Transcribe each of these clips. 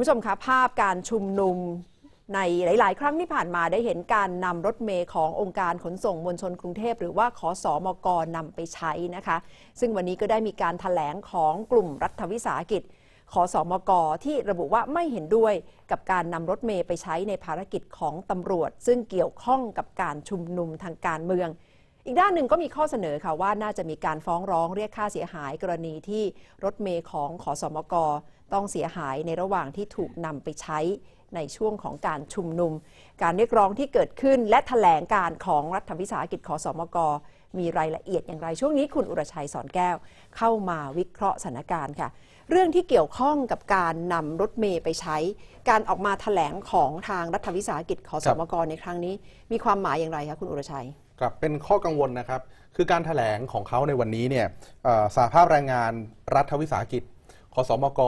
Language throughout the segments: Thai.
ผู้ชมคะภาพการชุมนุมในหลาย ๆ ครั้งที่ผ่านมาได้เห็นการนำรถเมย์ขององค์การขนส่งมวลชนกรุงเทพ หรือว่าขอสอมกนำไปใช้นะคะ ซึ่งวันนี้ก็ได้มีการถแถลงของกลุ่มรัฐวิสาหกิจขอสอมกที่ระบุว่าไม่เห็นด้วยกับการนำรถเมย์ไปใช้ในภารกิจของตำรวจ ซึ่งเกี่ยวข้องกับการชุมนุมทางการเมือง อีกด้านหนึ่งก็มีข้อเสนอค่ะว่าน่าจะมีการฟ้องร้องเรียกค่าเสียหายกรณีที่รถเมย์ของขอสมก ต้องเสียหายในระหว่างที่ถูกนำไปใช้ในช่วงของการชุมนุม การเรียกร้องที่เกิดขึ้นและถแถลงการของรัฐวิสาหกิจขอสมก มีรายละเอียดอย่างไร ช่วงนี้คุณอุรชัยสอนแก้ว เข้ามาวิเคราะห์สถานการณ์ค่ะ เรื่องที่เกี่ยวข้องกับการนำรถเมย์ไปใช้ การออกมาถแถลงของทางรัฐวิสาหกิจขอสมกในครั้งนี้ มีความหมายอย่างไรคะคุณอุรชัยครับเป็นข้อกังวลนะครับ คือการถแถลงของเขาในวันนี้เนี่ยสาภาพแรงงานรัฐวิสาหกิจ สมก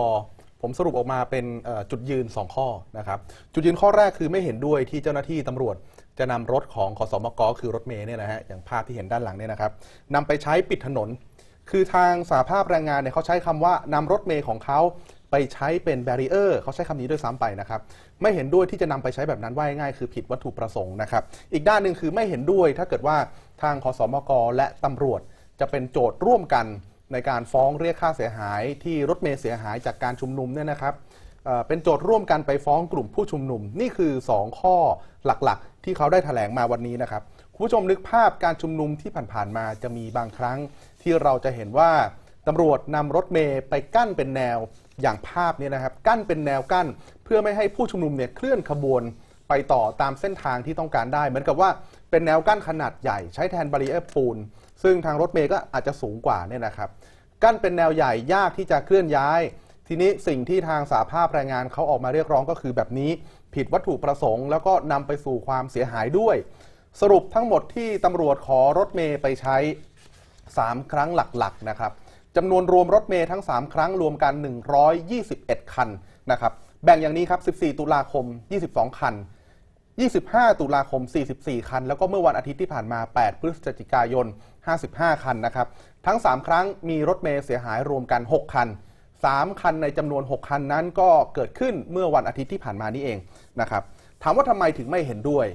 ผมสรุปออกมาเป็นจุดยืน 2 ข้อนะครับ จุดยืนข้อแรกคือไม่เห็นด้วยที่เจ้าหน้าที่ตำรวจ จะนำรถของขอสมก คือรถเมย์เนี่ยนะฮะอย่างภาพที่เห็นด้านหลังเนี่ยนะครับนำไปใช้ปิดถนน คือทางสาภาพแรงงานเนี่ยเขาใช้คำว่านำรถเมย์ของเขาไปใช้เป็นแบรีเออร์เขาใช้คำนี้ด้วยซ้ำไปนะครับ ไม่เห็นด้วยที่จะนำไปใช้แบบนั้นว่าง่ายคือผิดวัตถุประสงค์นะครับ อีกด้านหนึ่งคือไม่เห็นด้วยถ้าเกิดว่าทางคสมกและตำรวจจะเป็นโจทย์ร่วมกัน ในการฟ้องเรียกค่าเสียหายที่รถเมย์เสียหายจากการชุมนุมเนี่ยนะครับเป็นโจทย์ร่วมกันไปฟ้องกลุ่มผู้ชุมนุม นี่คือ 2 ข้อหลักๆ ที่เขาได้แถลงมาวันนี้นะครับคุณผู้ชมนึกภาพการชุมนุมที่ผ่านๆมาจะมีบางครั้ง ที่เราจะเห็นว่าตำรวจนำรถเมย์ไปกั้นเป็นแนวอย่างภาพเนี้นะครับ กั้นเป็นแนวกั้น เพื่อไม่ให้ผู้ชุมนุมเนี่ยเคลื่อนขบวนไปต่อตามเส้นทางที่ต้องการได้ เหมือนกับว่า เป็นแนวกั้นขนาดใหญ่ใช้แทนบารีเออร์ปูน ซึ่งทางรถเมย์ก็อาจจะสูงกว่าเนี่ยนะครับ กั้นเป็นแนวใหญ่ยากที่จะเคลื่อนย้าย ทีนี้สิ่งที่ทางสาภาพแรงงานเขาออกมาเรียกร้องก็คือแบบนี้ผิดวัตถุประสงค์ แล้วก็นำไปสู่ความเสียหายด้วย สรุปทั้งหมดที่ตำรวจขอรถเมย์ไปใช้ 3 ครั้งหลักๆนะครับจำนวนรวมรถเมย์ทั้ง 3 ครั้งรวมกัน 121 คันนะครับแบ่งอย่างนี้ครับ 14 ตุลาคม 22 คัน 25 ตุลาคม 44 คัน แล้วก็เมื่อวันอาทิตย์ที่ผ่านมา 8 พฤศจิกายน 55 คันนะครับ ทั้ง 3 ครั้งมีรถเมล์เสียหายรวมกัน 6 คัน 3 คันในจำนวน 6 คันนั้นก็เกิดขึ้นเมื่อวันอาทิตย์ที่ผ่านมานี่เองนะครับ ถามว่าทำไมถึงไม่เห็นด้วย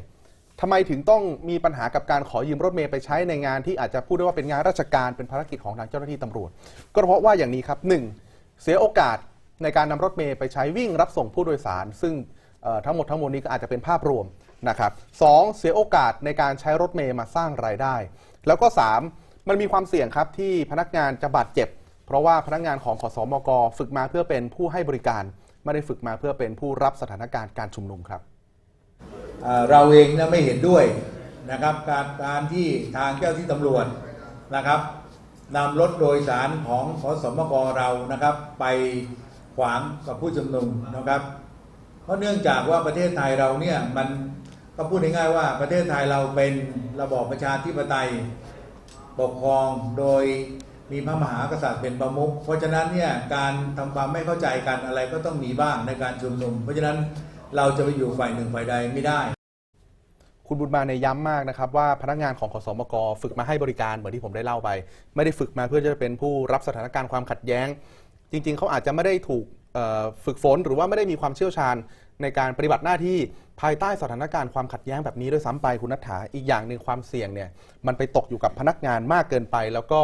ทำไมถึงต้องมีปัญหากับการขอยืมรถเมล์ไปใช้ในงานที่อาจจะพูดได้ว่าเป็นงานราชการเป็นภารกิจของทางเจ้าหน้าที่ตำรวจ ก็เพราะว่าอย่างนี้ครับ 1. เสียโอกาสในการนำรถเมล์ไปใช้วิ่งรับส่งผู้โดยสาร ซึ่ง ทั้งหมดทั้งมวลนี้ก็อาจจะเป็นภาพรวมนะครับสองเสียโอกาสในการใช้รถเมล์มาสร้างรายได้ แล้วก็ 3. มันมีความเสี่ยงครับที่พนักงานจะบาดเจ็บ เพราะว่าพนักงานของขสมกฝึกมาเพื่อเป็นผู้ให้บริการ ไม่ได้ฝึกมาเพื่อเป็นผู้รับสถานการณ์การชุมนุมครับเอ่อเราเองนะไม่เห็นด้วยนะครับการการที่ทางเจ้าที่ตำรวจนะครับนำรถโดยสารของขอสมกเรานะครับ ไปขวางกับผู้ชุมนุมนะครับ เพราะเนื่องจากว่าประเทศไทยเราเนี่ยมันก็พูดง่ายๆว่าประเทศไทยเราเป็นระบอบประชาธิปไตยปกครองโดยมีพระมหากษัตริย์เป็นประมุขเพราะฉะนั้นเนี่ยการทำความไม่เข้าใจกันอะไรก็ต้องมีบ้างในการชุมนุม เพราะฉะนั้นเราจะไปอยู่ฝ่ายหนึ่งฝ่ายใดไม่ได้ คุณบุญมาในยย้ำมากนะครับว่าพนักงานของขสมกฝึกมาให้บริการเหมือนที่ผมได้เล่าไป ไม่ได้ฝึกมาเพื่อจะเป็นผู้รับสถานการณ์ความขัดแย้ง จริง ๆเขาอาจจะไม่ได้ถูก ฝึกฝนหรือว่าไม่ได้มีความเชี่ยวชาญในการปฏิบัติหน้าที่ภายใต้สถานการณ์ความขัดแย้งแบบนี้ด้วยซ้ำไปคุณนัฐถาอีกอย่างหนึ่งความเสี่ยงเนี่ยมันไปตกอยู่กับพนักงานมากเกินไป แล้วก็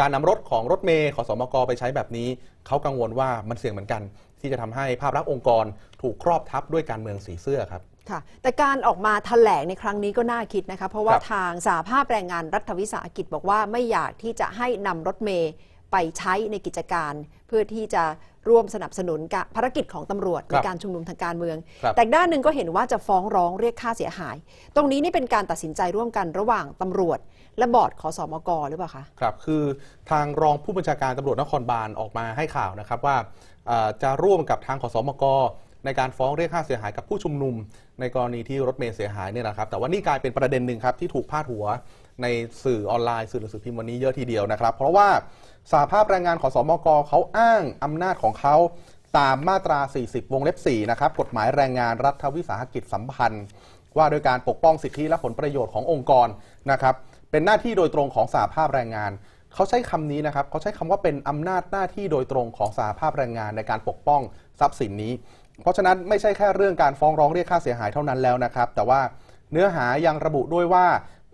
การนำรถของรถเมย์ขสมกไปใช้แบบนี้ เขากังวลว่ามันเสี่ยงเหมือนกัน ที่จะทำให้ภาพลักษณ์องค์กรถูกครอบทับด้วยการเมืองสีเสื้อครับค่ะแต่การออกมาถแถลงในครั้งนี้ก็น่าคิดนะคะ เพราะว่าครับทางสาภาพแรงงานรัฐวิสาหกิจบอกว่าไม่อยากที่จะให้นำรถเมย์ ไปใช้ในกิจการเพื่อที่จะร่วมสนับสนุนกับภารกิจของตำรวจคในรับการชุมนุมทางการเมืองครับแต่ด้านหนึ่งก็เห็นว่าจะฟ้องร้องเรียกค่าเสียหาย ตรงนี้นี่เป็นการตัดสินใจร่วมกันระหว่างตำรวจ และบอร์ดขอสอมกหรือเปล่าคะ ครับ คือทางรองผู้บัญชาการตำรวจนครบาลออกมาให้ข่าวนะครับว่าเอ่อจะร่วมกับทางขสมกในการฟ้องเรียกค่าเสียหายกับผู้ชุมนุม ในกรณีที่รถเมล์เสียหายเนี่ยนะครับ แต่ว่านี่กลายเป็นประเด็นหนึ่งครับที่ถูกพาดหัวในสื่อออนไลน์สื่อหนังสือพิมพ์วันนี้เยอะทีเดียวนะครับ เพราะว่า สาภาพแรงงานขอสมกเขาอ้างอำนาจของเขาตามมาตรา 40 วงเล็บ 4 นะครับ กฎหมายแรงงานรัฐวิสาหกิจสัมพันธ์ ว่าโดยการปกป้องสิทธิและผลประโยชน์ขององค์กรนะครับ เป็นหน้าที่โดยตรงของสาภาพแรงงาน เขาใช้คำนี้นะครับ เขาใช้คำว่าเป็นอำนาจหน้าที่โดยตรงของสาภาพแรงงานในการปกป้องทรัพย์สินนี้ เพราะฉะนั้นไม่ใช่แค่เรื่องการฟ้องร้องเรียกค่าเสียหายเท่านั้นแล้วนะครับ แต่ว่าเนื้อหายังระบุด้วยว่า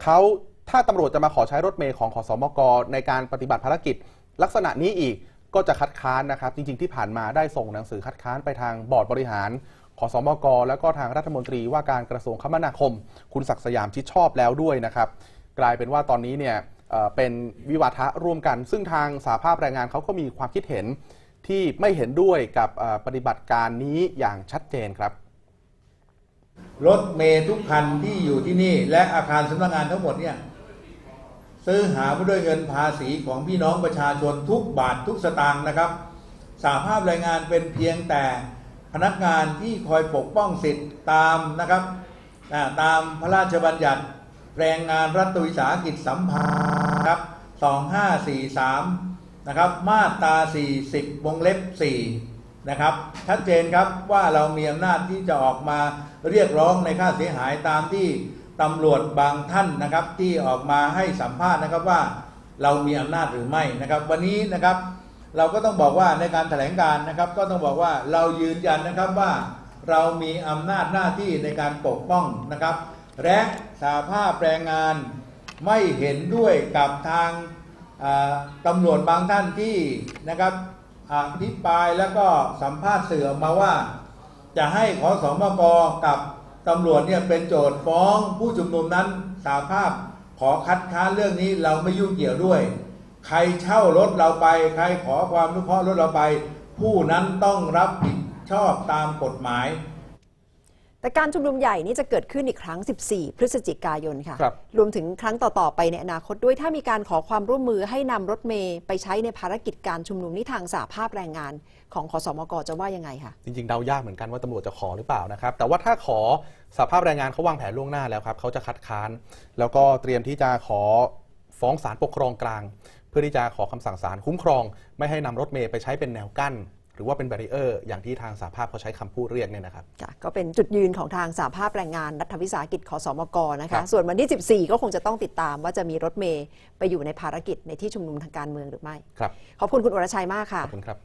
เขาถ้าตำรวจจะมาขอใช้รถเมย์ของขอสมกในการปฏิบัติภารกิจ ลักษณะนี้อีกก็จะคัดค้านนะครับ จริง ๆ ที่ผ่านมาได้ส่งหนังสือคัดค้านไปทางบอร์ดบริหารขอสมก แล้วก็ทางรัฐมนตรีว่าการกระทรวงคมนาคม คุณศักดิ์สยามชิดชอบแล้วด้วยนะครับ กลายเป็นว่าตอนนี้เนี่ยเเป็นวิวาทะร่วมกัน ซึ่งทางสาภาพแรงงานเขาก็มีความคิดเห็นที่ไม่เห็นด้วยกับปฏิบัติการนี้อย่างชัดเจนครับ รถเมย์ทุกคันที่อยู่ที่นี่และอาคารสำนักงานทั้งหมดเนี่ย ซื้อหามาด้วยเงินภาษีของพี่น้องประชาชนทุกบาททุกสตางค์นะครับสาภาพแรงงานเป็นเพียงแต่พนักงานที่คอยปกป้องสิทธิ์ตามนะครับตามพระราชบัญญัติแรงงานรัฐวิสาหกิจสัมพันธ์ครับ2543นะครับมาตรา 40วงเล็บ4นะครับชัดเจนครับว่าเรามีอำนาจที่จะออกมาเรียกร้องในค่าเสียหายตามที่ ตำรวจบางท่านนะครับที่ออกมาให้สัมภาษณ์นะครับว่าเรามีอำนาจหรือไม่นะครับ วันนี้นะครับเราก็ต้องบอกว่าในการแถลงการนะครับ ก็ต้องบอกว่าเรายืนยันนะครับว่าเรามีอำนาจหน้าที่ในการปกป้องนะครับ และสาภาพแรงงานไม่เห็นด้วยกับทางตำรวจบางท่านที่นะครับอภิปรายแล้วก็สัมภาษณ์เสื่อมาว่า จะให้ขอสมกกับ ตำรวจเนี่ยเป็นโจทย์ฟ้องผู้ชุมนุมนั้นสาภาพขอคัดค้านเรื่องนี้เราไม่ยุ่งเกี่ยวด้วย ใครเช่ารถเราไป ใครขอความรู้เคราะห์รถเราไป ผู้นั้นต้องรับผิดชอบตามกฎหมาย แต่การชุมนุมใหญ่นี่จะเกิดขึ้นอีกครั้ง 14 พฤศจิกายนค่ะครับ รวมถึงครั้งต่อ ๆ ไปในอนาคตด้วยถ้ามีการขอความร่วมมือให้นำรถเมย์ไปใช้ในภารกิจการชุมนุมนี้ทางสาภาพแรงงาน ของขอสมกจะว่ายังไงคะ จริงๆเดายากเหมือนกันว่าตำรวจจะขอหรือเปล่านะครับ แต่ว่าถ้าขอสภาพแรงงานเขาวางแผนล่วงหน้าแล้วครับเขาจะคัดค้าน แล้วก็เตรียมที่จะขอฟ้องศาลปกครองกลาง เพื่อที่จะขอคำสั่งศาลคุ้มครอง ไม่ให้นำรถเมย์ไปใช้เป็นแนวกั้น หรือว่าเป็นแบรีเออร์อย่างที่ทางสาภาพเขาใช้คำพูดเรียกเนี่ยนะครับค่ะก็เป็นจุดยืนของทางสาภาพแรงงานรัฐวิสาหกิจขอสมกนะครัคะบส่วนวันที่ 14 ก็คงจะต้องติดตามว่าจะมีรถเมย์ไปอยู่ในภารกิจในที่ชุมนุมทางการเมืองหรือไม่ครับขอบคุณคุณอรชัยมากค่ะขอบคุณครับ